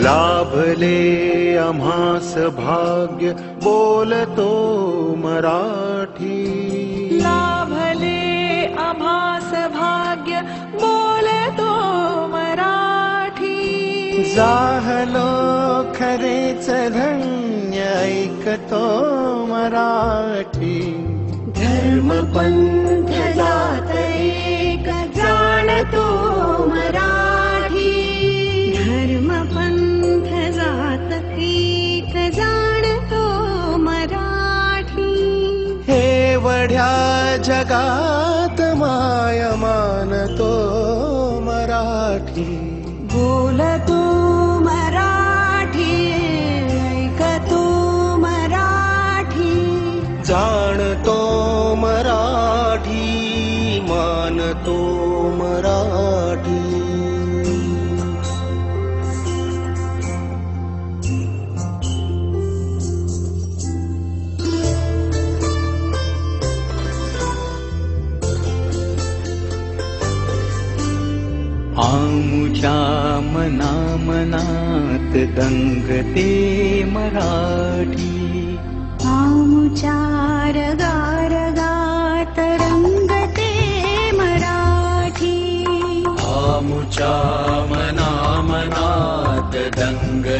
लाभले आम्हास भाग्य बोलतो मराठी। लाभले आभास भाग्य बोलतो मराठी। जाहलो खरेच धन्य ऐकतो मराठी। धर्मपंथ जगात माय मानतो मराठी. बोलतो मराठी ऐकतो मराठी. जाणतो मराठी मानतो मराठी आमुच्या मना मनात दंगते मराठी आमुचार गारगात रंगते मराठी आमुच्या मना मनात दंगते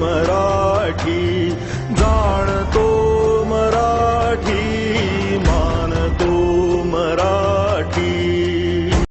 मराठी